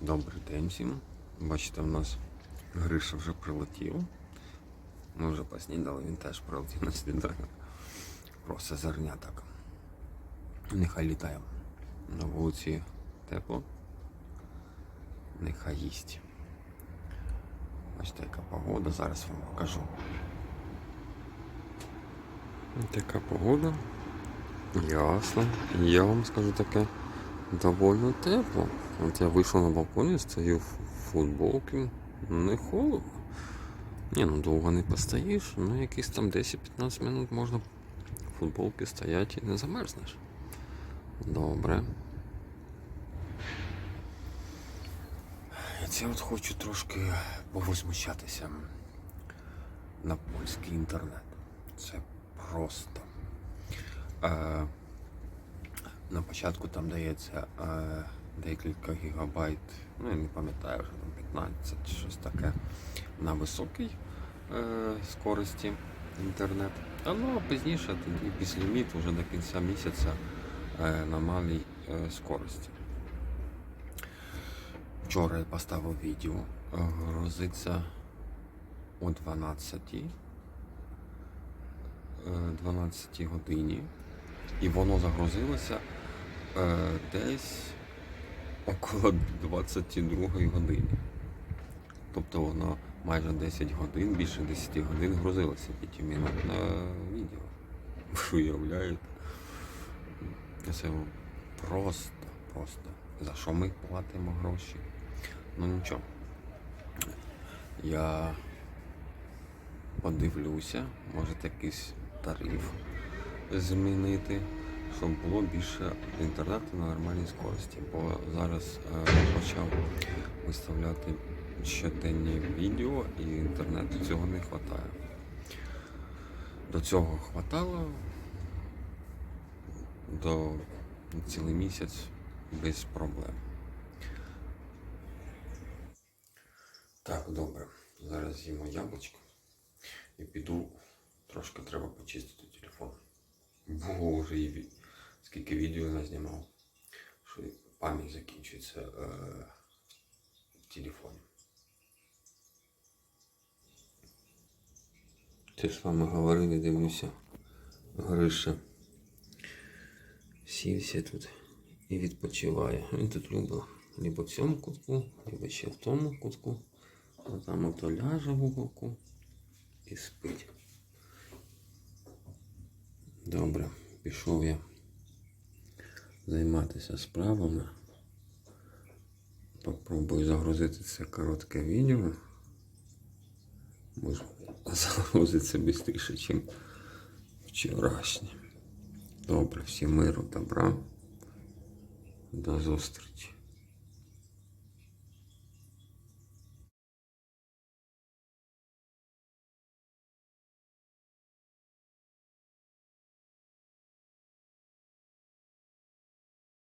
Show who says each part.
Speaker 1: Добрий день всім. Бачите, в нас Гриша вже прилетів. Ми вже поснідали, він теж прилетів на сніданок. Просто зерня так. Нехай літає. На вулиці тепло. Нехай їсть. Бачите, яка погода, зараз вам покажу. Така погода. Ясно. Я вам скажу таке доволі тепло. От я вийшов на балкон і стою в футболці. Не холодно. Ні, ну довго не постоїш, ну якісь там 10-15 минут можна в футболці стояти і не замерзнеш. Добре. Це от хочу трошки повозмущатися на польський інтернет. Це просто. Е, на початку там дається е, декілька гігабайт, ну я не пам'ятаю вже там 15 щось таке на високій е, скорості інтернет. А ну а пізніше тоді безліміт вже до кінця місяця е, на малій е, скорості. Вчора я поставив відео, е, грузиться о 12 е, 12 годині. І воно загрузилося е, десь около 22 години. Тобто воно майже 10 годин, більше 10 годин грузилося 5 минут на відео. Ви уявляєте? Це просто, просто. За що ми платимо гроші? Ну нічого. Я подивлюся, може якийсь тариф змінити, щоб було більше інтернету на нормальній скорості. Бо зараз е, почав виставляти щоденні відео і інтернету цього не вистачає. До цього хватало до цілий місяць без проблем. Так, добре. Зараз з'їмо яблучко і піду. Трошки треба почистити телефон. Ві- скільки відео я знімав, що пам'ять закінчується е, в телефоні. Ти ж вами говорив і дивлюся. Гриша. Сівся тут і відпочиває. Він тут любить либо в цьому кутку, либо ще в тому кутку. А там ото ляже в уголку і спить. Добре, пішов я займатися справами. Попробую загрузити це коротке відео. Може загрузиться швидше, ніж вчорашнє. Добре, всім миру, добра. До зустрічі.